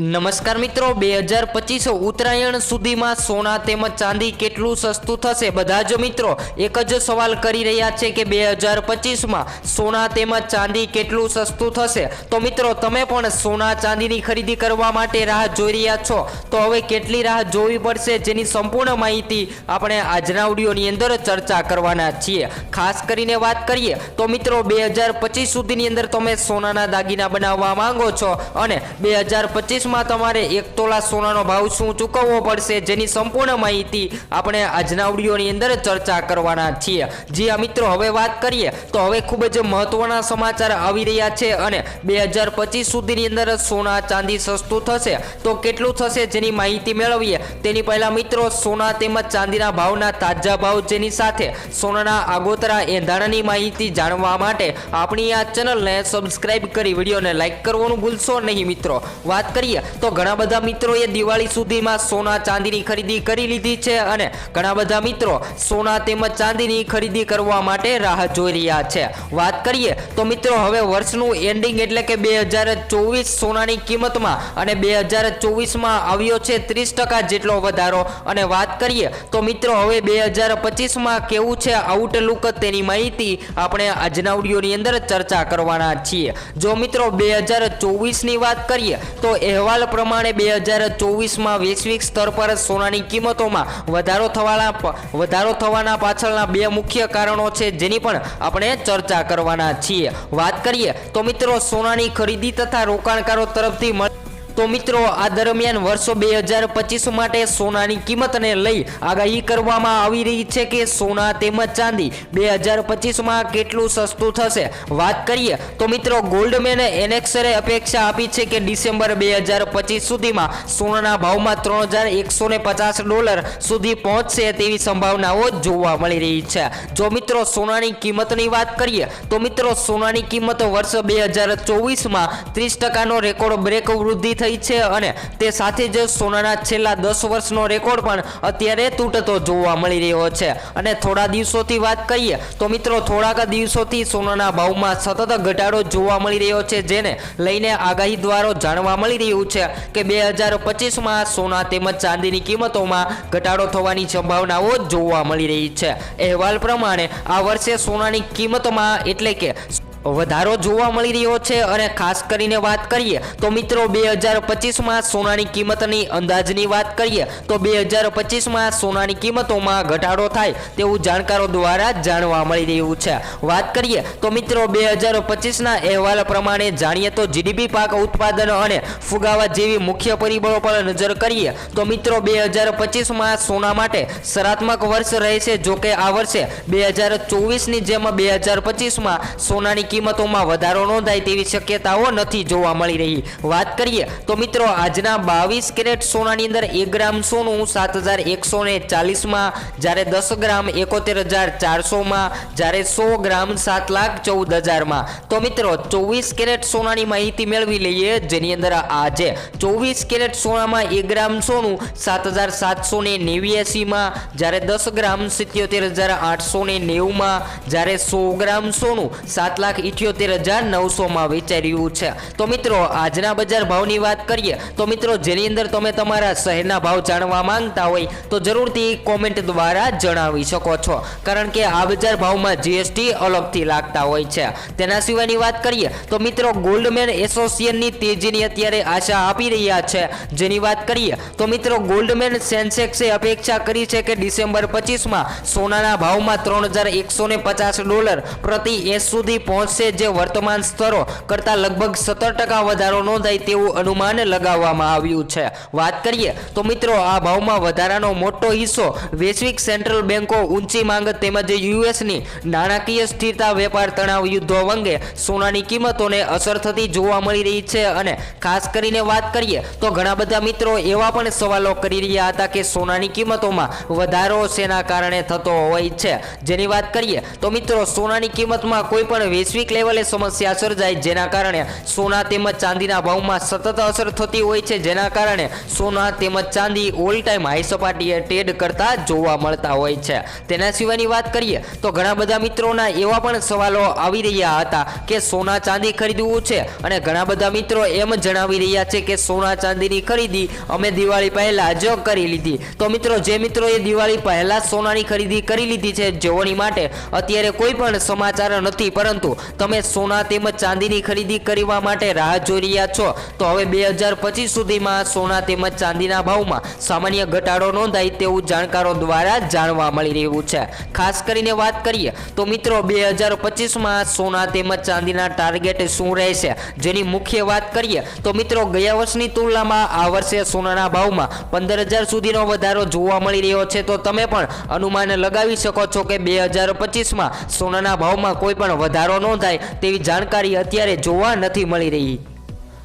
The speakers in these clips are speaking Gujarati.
નમસ્કાર મિત્રો, બે હજાર પચીસ ઉત્તરાયણ સુધીમાં સોના તેમજ ચાંદી કેટલું સસ્તું થશે? બધા જ મિત્રો, એક જ સવાલ કરી રહ્યા છે કે બે હજાર પચીસમાં સોના તેમજ ચાંદી કેટલું સસ્તું થશે? તો મિત્રો, તમે પણ સોના ચાંદીની ખરીદી કરવા માટે રાહ જોઈ રહ્યા છો. તો હવે કેટલી રાહ જોવી પડશે જેની સંપૂર્ણ માહિતી આપણે આજના ઓડિયોની અંદર ચર્ચા કરવાના છીએ. ખાસ કરીને વાત કરીએ, તો મિત્રો, બે હજાર પચીસ સુધીની અંદર તમે સોનાના દાગીના બનાવવા માંગો છો અને બે હજાર પચીસમાં તમારે એક તોલા સોનાનો ભાવ શું ચૂકવવો પડશે જેની સંપૂર્ણ માહિતી આપણે આજના ઓડિયોની અંદર ચર્ચા કરવાના છીએ. જી મિત્રો, હવે વાત કરીએ તો હવે ખૂબ જ મહત્વના સમાચાર આવી રહ્યા છે અને બે હજાર પચીસ સુધીની અંદર સોના ચાંદી સસ્તું થશે. તો કેટલું થશે જેની માહિતી મેળવીએ? તેની પહેલાં મિત્રો, સોના તેમજ ચાંદીના ભાવના તાજા ભાવ જેની સાથે સોનાના આગોતરા એંધાણાની માહિતી જાણવા માટે આપણી આ ચેનલને સબસ્ક્રાઇબ કરી વિડીયોને લાઇક કરવાનું ભૂલશો નહીં મિત્રો. વાત કરીએ તો ઘણા બધા મિત્રોએ દિવાળી સુધીમાં સોના ચાંદીની ખરીદી કરી લીધી છે અને ઘણા બધા મિત્રો સોના તેમજ ચાંદીની ખરીદી કરવા માટે રાહ જોઈ રહ્યા છે. વાત કરીએ તો મિત્રો હવે વર્ષનું એન્ડિંગ એટલે કે બે હજાર ચોવીસ સોનાની કિંમતમાં અને બે હજાર ચોવીસમાં આવ્યો છે ત્રીસ ટકા જેટલો વધારો. અને વાત કરીએ તો મિત્રો હવે બે હજાર પચીસમાં કેવું છે આઉટલુક તેની માહિતી આપણે આજના ઓડિયોની અંદર ચર્ચા કરવાના છીએ. જો મિત્રો બે હજાર ચોવીસની વાત કરીએ તો અહેવાલ પ્રમાણે બે હજાર ચોવીસમાં વૈશ્વિક સ્તર પર સોનાની કિંમતોમાં વધારો થવાના વધારો થવાના પાછળના બે મુખ્ય કારણો છે જેની પણ આપણે ચર્ચા કરવાના છીએ. વાત કરીએ તો મિત્રો, સોનાની ખરીદી તથા રોકાણકારો તરફથી તો મિત્રો, આ દરમિયાન વર્ષો બે હજાર પચીસ માટે સોનાની કિંમતને લઈ આગાહી કરવામાં આવી રહી છે કે સોના તેમજ ચાંદી બે હજાર પચીસમાં કેટલું સસ્તું થશે? વાત કરીએ તો મિત્રો ગોલ્ડમેને એનેક્સરે અપેક્ષા આપી છે કે ડિસેમ્બર બે હજાર પચીસ સુધીમાં સોનાના ભાવમાં ત્રણ હજાર એકસો ને પચાસ ડોલર સુધી પહોંચશે તેવી સંભાવનાઓ જોવા મળી રહી છે. જો મિત્રો, સોનાની કિંમતની વાત કરીએ તો મિત્રો, સોનાની કિંમત વર્ષ બે હજાર ચોવીસમાં ત્રીસ ટકાનો રેકોર્ડ બ્રેક વૃદ્ધિ થઈ છે અને તે સાથે જ સોનાના છેલ્લા દસ વર્ષનો રેકોર્ડ પણ અત્યારે તૂટતો જોવા મળી રહ્યો છે. અને થોડા દિવસોથી વાત કરીએ તો મિત્રો થોડાક દિવસોથી સોનાના ભાવમાં સતત ઘટાડો જોવા મળી રહ્યો છે, જેને લઈને આગાહી દ્વારા જાણવા મળી રહ્યું છે કે બે હજાર પચીસમાં સોના તેમજ ચાંદીની કિંમતોમાં ઘટાડો થવાની સંભાવનાઓ જોવા મળી રહી છે. અહેવાલ પ્રમાણે આ વર્ષે સોનાની કિંમતમાં એટલે કે વધારો જોવા મળી રહ્યો છે અને ખાસ કરીને વાત કરીએ તો મિત્રો બે હજાર પચીસમાં સોનાની કિંમતની અંદાજની વાત કરીએ તો બે હજાર પચીસમાં સોનાની કિંમતોમાં ઘટાડો થાય તેવું જાણકારો દ્વારા જાણવા મળી રહ્યું છે. વાત કરીએ તો મિત્રો બે હજાર પચીસના અહેવાલ પ્રમાણે જાણીએ તો જીડીપી પાક ઉત્પાદન અને ફુગાવા જેવી મુખ્ય પરિબળો પર નજર કરીએ તો મિત્રો બે હજાર પચીસમાં સોના માટે સકારાત્મક વર્ષ રહેશે જો કે આ વર્ષે બે હજાર ચોવીસની જેમ બે હજાર પચીસમાં સોનાની કિંમતોમાં વધારો નોંધાય તેવી શક્યતાઓ નથી જોવા મળી રહી. વાત કરીએ તો મિત્રો, આજના બાવીસ કેરેટ સોનાની અંદર એક ગ્રામ સોનું સાત હજાર એકસો ને ચાલીસમાં, જ્યારે દસ ગ્રામ એકોતેર હજાર ચારસોમાં, જ્યારે સો ગ્રામ સાત લાખ ચૌદ હજારમાં. તો મિત્રો, ચોવીસ કેરેટ સોનાની માહિતી મેળવી લઈએ, જેની અંદર આજે ચોવીસ કેરેટ સોનામાં એક ગ્રામ સોનું સાત હજાર સાતસો ને નેવ્યાસીમાં, જ્યારે દસ ગ્રામ સિત્યોતેર હજાર આઠસો ને નેવુંમાં, જ્યારે સો ગ્રામ સોનું સાત લાખ ઇઠ્યોતેર હજાર નવસોમાં વેચાઈ રહ્યું છે. તો મિત્રો, આજના બજાર ભાવની વાત કરીએ, તો મિત્રો, જેની અંદર તમે તમારા શહેરના ભાવ જાણવા માંગતા હોય, તો જરૂરથી કોમેન્ટ દ્વારા જણાવી શકો છો. કારણ કે આ બજાર ભાવમાં જીએસટી અલગથી લાગતા હોય છે. તેના સિવાયની વાત કરીએ, તો મિત્રો ગોલ્ડમેન એસોસિએશનની તેજીની અત્યારે આશા આપી રહ્યા છે. જેની વાત કરીએ, તો મિત્રો ગોલ્ડમેન સેન્સેક્સે અપેક્ષા કરી છે કે ડિસેમ્બર પચીસમાં સોનાના ભાવમાં ત્રણ હજાર એકસો ને પચાસ ડોલર પ્રતિ એસ સુધી પહોંચશે જે વર્તમાન સ્તરો કરતાં લગભગ સત્તર ટકા વધારો નોંધાય તેવું અનુમાન લગાવવામાં આવ્યું છે. વાત કરીએ તો મિત્રો, આ ભાવમાં વધારાનો મોટો હિસ્સો વૈશ્વિક સેન્ટ્રલ બેન્કો ઊંચી માંગ તેમજ યુએસની નાણાકીય સ્થિરતા, વેપાર તણાવ યુદ્ધો અંગે સોનાની કિંમતોને અસર થતી જોવા મળી રહી છે અને ખાસ કરીને વાત કરીએ તો ઘણા બધા મિત્રો એવા પણ સવાલો કરી રહ્યા હતા કે સોનાની કિંમતોમાં વધારો શેના કારણે થતો હોય છે. જેની વાત કરીએ તો મિત્રો, સોનાની કિંમતમાં કોઈ પણ વૈશ્વિક વૈશ્વિક લેવલે સમસ્યા સર્જાય, જેના કારણે સોના તેમજ ચાંદીના ભાવમાં સતત અસર થતી હોય છે, જેના કારણે સોના તેમજ ચાંદી ઓલ ટાઈમ હાઈ સપાટીએ ટ્રેડ કરતા જોવા મળતા હોય છે. તેના સિવાયની વાત કરીએ, તો ઘણા બધા મિત્રોના એવા પણ સવાલો આવી રહ્યા હતા કે સોના ચાંદી ખરીદવું છે અને ઘણા બધા મિત્રો એમ જણાવી રહ્યા છે કે સોના ચાંદીની ખરીદી અમે દિવાળી પહેલા જ કરી લીધી. તો મિત્રો, જે મિત્રોએ દિવાળી પહેલા સોનાની ખરીદી કરી લીધી છે જેઓની માટે અત્યારે કોઈ પણ સમાચાર નથી, પરંતુ તમે સોના તેમજ ચાંદીની ખરીદી કરવા માટે રાહ જોઈ રહ્યા છો. તો હવે બે હજાર પચીસ સુધીમાં સોના તેમજ ચાંદીના ભાવમાં સામાન્ય ઘટાડો નોંધાય તેવું જાણકારો દ્વારા જાણવા મળી રહ્યું છે. ખાસ કરીને વાત કરીએ તો મિત્રો, બે હજાર પચીસમાં સોના તેમજ ચાંદીના ટાર્ગેટ શું રહેશે? જેની મુખ્ય વાત કરીએ તો મિત્રો, ગયા વર્ષની તુલનામાં આ વર્ષે સોનાના ભાવમાં પંદર હજાર સુધીનો વધારો જોવા મળી રહ્યો છે. તો તમે પણ અનુમાન લગાવી શકો છો કે બે હજાર પચીસમાં સોનાના ભાવમાં કોઈ પણ વધારો નોંધાય તેવી જાણકારી અત્યારે જોવા નથી મળી રહી.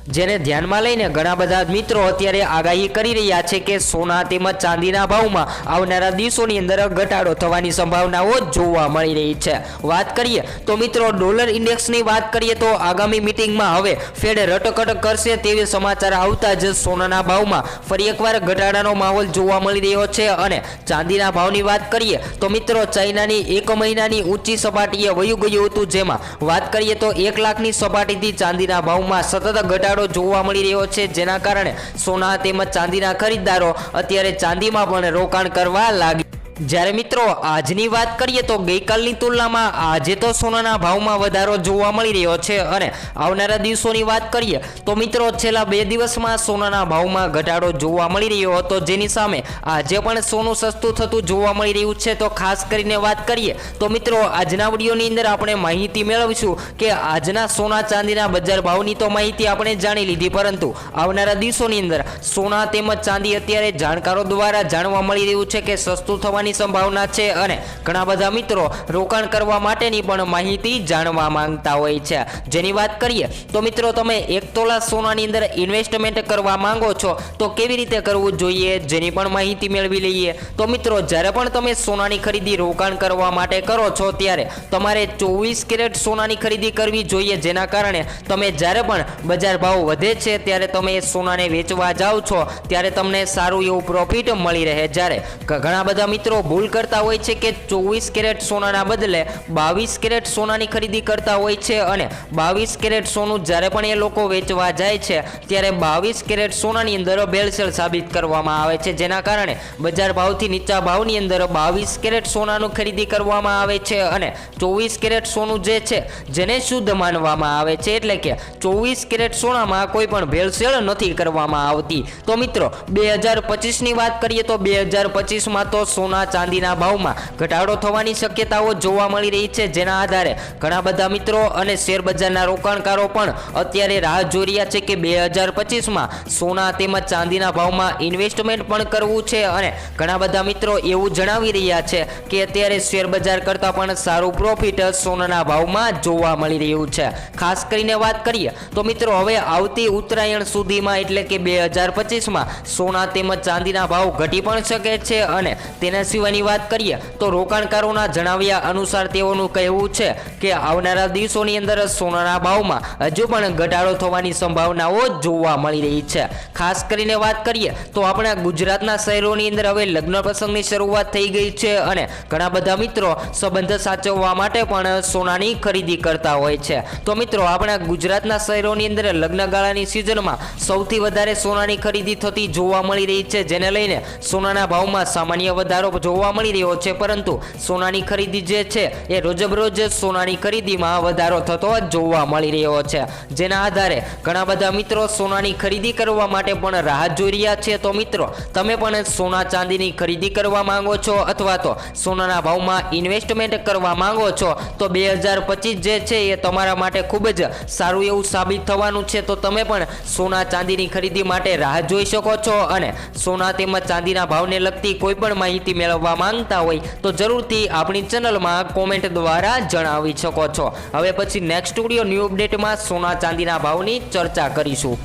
જેને ધ્યાનમાં લઈને ઘણા બધા મિત્રો અત્યારે આગાહી કરી રહ્યા છે કે સોના તેમજ ચાંદીના ભાવમાં આવનારા દિવસોની અંદર ઘટાડો થવાની સંભાવનાઓ જોવા મળી રહી છે. વાત કરીએ તો મિત્રો ડોલર ઇન્ડેક્સની વાત કરીએ તો આગામી મિટિંગમાં હવે ફેડ રટકટ કરશે તેવી સમાચાર આવતા જ સોનાના ભાવમાં ફરી એકવાર ઘટાડાનો માહોલ જોવા મળી રહ્યો છે અને ચાંદીના ભાવની વાત કરીએ તો મિત્રો ચાઇનાની એક મહિનાની ઊંચી સપાટીએ વયું ગયું હતું જેમાં વાત કરીએ તો એક લાખની સપાટીથી ચાંદીના ભાવમાં સતત ઘટાડો જોવા મળી રહ્યો છે, જેના કારણે સોના તેમજ ચાંદીના ખરીદદારો અત્યારે ચાંદીમાં પણ રોકાણ કરવા લાગી જ્યારે મિત્રો, આજની વાત કરીએ તો ગઈકાલની તુલનામાં આજે તો સોનાના ભાવમાં વધારો જોવા મળી રહ્યો છે અને આવનારા દિવસોની વાત કરીએ તો મિત્રો, છેલ્લા બે દિવસમાં સોનાના ભાવમાં ઘટાડો જોવા મળી રહ્યો હતો. જેની સામે આજે પણ સોનું સસ્તું થતું જોવા મળી રહ્યું છે. તો ખાસ કરીને વાત કરીએ તો મિત્રો, આજના વિડીયોની અંદર આપણે માહિતી મેળવીશું કે આજના સોના ચાંદીના બજાર ભાવની તો માહિતી આપણે જાણી લીધી, પરંતુ આવનારા દિવસોની અંદર સોના તેમજ ચાંદી અત્યારે જાણકારો દ્વારા જાણવા મળી રહ્યું છે કે સસ્તું થવાની થવાની સંભાવના છે અને ઘણા બધા મિત્રો રોકાણ કરવા માટેની પણ માહિતી જાણવા માંગતા હોય છે. જેની વાત કરીએ, તો મિત્રો તમે એક તોલા સોનાની અંદર ઇન્વેસ્ટમેન્ટ કરવા માંગો છો, તો કેવી રીતે કરવું જોઈએ જેની પણ માહિતી મેળવી લઈએ? તો મિત્રો, જ્યારે પણ તમે સોનાની ખરીદી રોકાણ કરવા માટે કરો છો, ત્યારે તમારે ચોવીસ કેરેટ સોનાની ખરીદી કરવી જોઈએ. જેના કારણે તમે જ્યારે પણ બજાર ભાવ વધે છે, ત્યારે તમે સોનાને વેચવા જાઓ છો, ત્યારે તમને સારું એવું પ્રોફિટ મળી રહે. જ્યારે ઘણા બધા મિત્રો મિત્રો, ભૂલ કરતા હોય છે કે ચોવીસ કેરેટ સોનાના બદલે બાવીસ કેરેટ સોનાની ખરીદી કરતા હોય છે અને બાવીસ કેરેટ સોનું જ્યારે પણ એ લોકો વેચવા જાય છે, ત્યારે બાવીસ કેરેટ સોનાની અંદર ભેળસેળ સાબિત કરવામાં આવે છે. જેના કારણે બજાર ભાવથી નીચા ભાવની અંદર બાવીસ કેરેટ સોનાનું ખરીદી કરવામાં આવે છે અને ચોવીસ કેરેટ સોનું જે છે, જેને શુદ્ધ માનવામાં આવે છે. એટલે કે ચોવીસ કેરેટ સોનામાં કોઈ પણ ભેળસેળ નથી કરવામાં આવતી. તો મિત્રો, બે હજાર પચીસની વાત કરીએ તો બે હજાર પચીસમાં તો સોના ચાંદીના ભાવમાં ઘટાડો થવાની શક્યતાઓ જોવા મળી રહી છે. જેના આધારે ઘણા બધા મિત્રો અને શેર બજારના રોકાણકારો પણ અત્યારે રાહ જોઈ રહ્યા છે કે બે હજાર પચીસમાં સોના તેમજ ચાંદીના ભાવમાં ઇન્વેસ્ટમેન્ટ પણ કરવું છે અને ઘણા બધા મિત્રો એવું જણાવી રહ્યા છે કે અત્યારે શેર બજાર કરતાં પણ સારું પ્રોફિટ સોનાના ભાવમાં જોવા મળી રહ્યું છે. ખાસ કરીને વાત કરીએ તો મિત્રો, હવે આવતી ઉત્તરાયણ સુધીમાં એટલે કે બે હજાર પચીસમાં સોના તેમજ ચાંદીના ભાવ ઘટી પણ શકે છે અને તેના સિવાયની વાત કરીએ તો રોકાણકારોના જણાવ્યા અનુસાર તેઓનું કહેવું છે કે આવનારા દિવસોની અંદર સોનાના ભાવમાં હજુ પણ ઘટાડો થવાની સંભાવનાઓ જોવા મળી રહી છે. ખાસ કરીને વાત કરીએ તો આપણા ગુજરાતના શહેરોની અંદર હવે લગ્ન પ્રસંગની શરૂઆત થઈ ગઈ છે અને ઘણા બધા મિત્રો સંબંધ સાચવવા માટે પણ સોનાની ખરીદી કરતા હોય છે. તો મિત્રો, આપણા ગુજરાતના શહેરોની અંદર લગ્નગાળાની સિઝનમાં સૌથી વધારે સોનાની ખરીદી થતી જોવા મળી રહી છે, જેને લઈને સોનાના ભાવમાં સામાન્ય વધારો જોવા મળી રહ્યો છે, પરંતુ સોનાની ખરીદી જે છે, એ રોજબરોજ સોનાની ખરીદીમાં વધારો થતો જોવા મળી રહ્યો છે. જેના આધારે ઘણા બધા મિત્રો સોનાની ખરીદી કરવા માટે પણ રાહ જોઈ રહ્યા છે. તો મિત્રો, તમે પણ સોના ચાંદીની ખરીદી કરવા માંગો છો અથવા તો સોનાના ભાવમાં ઇન્વેસ્ટમેન્ટ કરવા માંગો છો, તો બે હજાર પચીસ જે છે, એ તમારા માટે ખૂબ જ સારું એવું સાબિત થવાનું છે. તો તમે પણ સોના ચાંદીની ખરીદી માટે રાહ જોઈ શકો છો અને સોના તેમજ ચાંદીના ભાવને લગતી કોઈ પણ માહિતી મેળવવા માંગતા હોય તો જરૂરથી આપણી ચેનલમાં કોમેન્ટ દ્વારા જણાવી શકો છો. હવે પછી નેક્સ્ટ સ્ટુડિયો ન્યૂ અપડેટમાં સોના ચાંદીના ભાવની ચર્ચા કરીશું.